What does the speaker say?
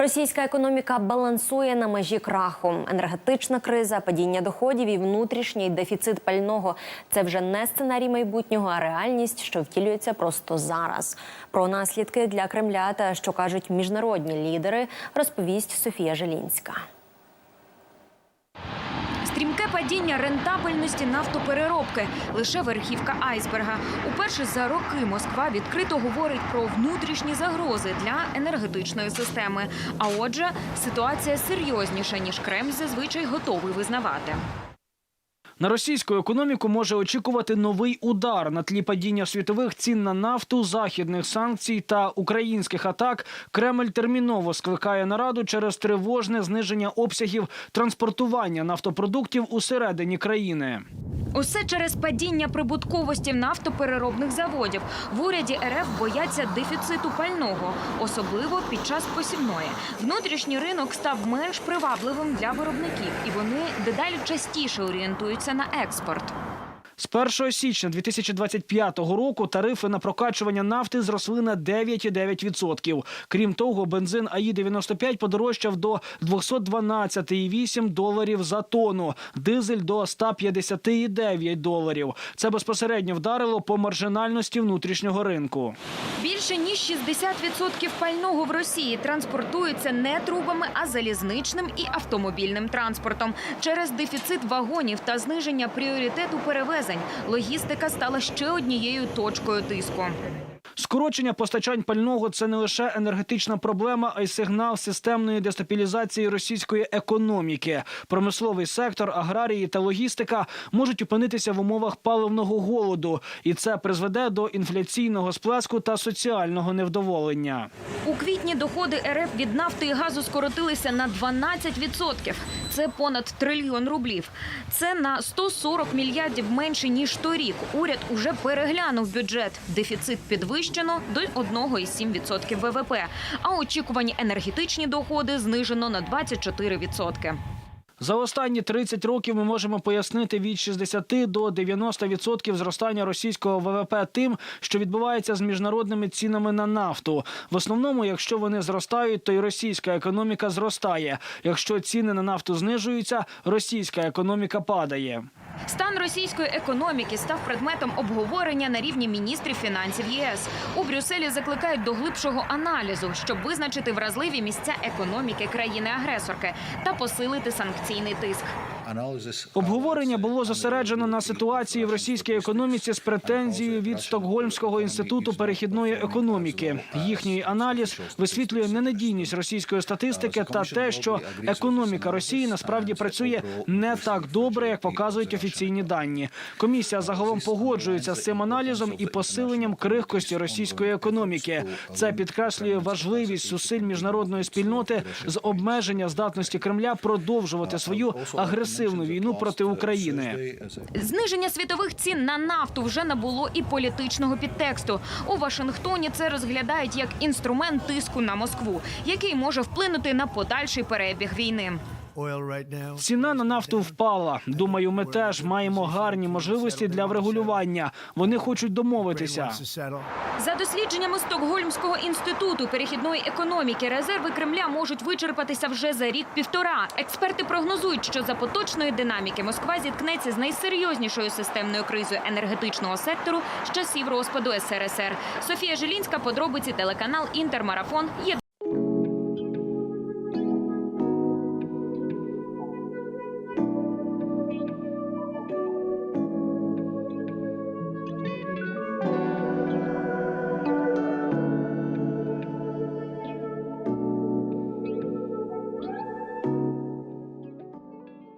Російська економіка балансує на межі краху. Енергетична криза, падіння доходів і внутрішній дефіцит пального це вже не сценарій майбутнього, а реальність, що втілюється просто зараз. Про наслідки для Кремля та що кажуть міжнародні лідери, розповість Софія Желінська. Стрімке падіння рентабельності нафтопереробки лише верхівка айсберга. Уперше за роки Москва відкрито говорить про внутрішні загрози для енергетичної системи. А отже, ситуація серйозніша ніж Кремль зазвичай готовий визнавати. На російську економіку може очікувати новий удар на тлі падіння світових цін на нафту, західних санкцій та українських атак. Кремль терміново скликає нараду через тривожне зниження обсягів транспортування нафтопродуктів усередині країни. Усе через падіння прибутковості нафтопереробних заводів. В уряді РФ бояться дефіциту пального, особливо під час посівної. Внутрішній ринок став менш привабливим для виробників, і вони дедалі частіше орієнтуються на експорт. З 1 січня 2025 року тарифи на прокачування нафти зросли на 9,9%. Крім того, бензин АІ-95 подорожчав до 212,8 доларів за тонну, дизель до 150,9 доларів. Це безпосередньо вдарило по маржинальності внутрішнього ринку. Більше ніж 60% пального в Росії транспортується не трубами, а залізничним і автомобільним транспортом. Через дефіцит вагонів та зниження пріоритету перевезень логістика стала ще однією точкою тиску. Скорочення постачань пального це не лише енергетична проблема, а й сигнал системної дестабілізації російської економіки. Промисловий сектор, аграрії та логістика можуть опинитися в умовах паливного голоду, і це призведе до інфляційного сплеску та соціального невдоволення. У квітні доходи РФ від нафти і газу скоротилися на 12%. Це понад трильйон рублів. Це на 140 мільярдів менше ніж торік. Уряд уже переглянув бюджет. Дефіцит підвищено до 1,7% ВВП. А очікувані енергетичні доходи знижено на 24%. За останні 30 років ми можемо пояснити від 60 до 90% зростання російського ВВП тим, що відбувається з міжнародними цінами на нафту. В основному, якщо вони зростають, то й російська економіка зростає. Якщо ціни на нафту знижуються, російська економіка падає. Стан російської економіки став предметом обговорення на рівні міністрів фінансів ЄС. У Брюсселі закликають до глибшого аналізу, щоб визначити вразливі місця економіки країни-агресорки та посилити санкційний тиск. Обговорення було зосереджено на ситуації в російській економіці з претензією від Стокгольмського інституту перехідної економіки. Їхній аналіз висвітлює ненадійність російської статистики та те, що економіка Росії насправді працює не так добре, як показують офіційні дані. Комісія загалом погоджується з цим аналізом і посиленням крихкості російської економіки. Це підкреслює важливість зусиль міжнародної спільноти з обмеження здатності Кремля продовжувати свою агресивну війну проти України. Зниження світових цін на нафту вже набуло і політичного підтексту. У Вашингтоні це розглядають як інструмент тиску на Москву, який може вплинути на подальший перебіг війни. Ціна на нафту впала. Думаю, ми теж маємо гарні можливості для врегулювання. Вони хочуть домовитися. За дослідженнями Стокгольмського інституту перехідної економіки, резерви Кремля можуть вичерпатися вже за рік-півтора. Експерти прогнозують, що за поточної динаміки Москва зіткнеться з найсерйознішою системною кризою енергетичного сектору з часів розпаду СРСР. Софія Жилінська, подробиці телеканал Інтермарафон. Є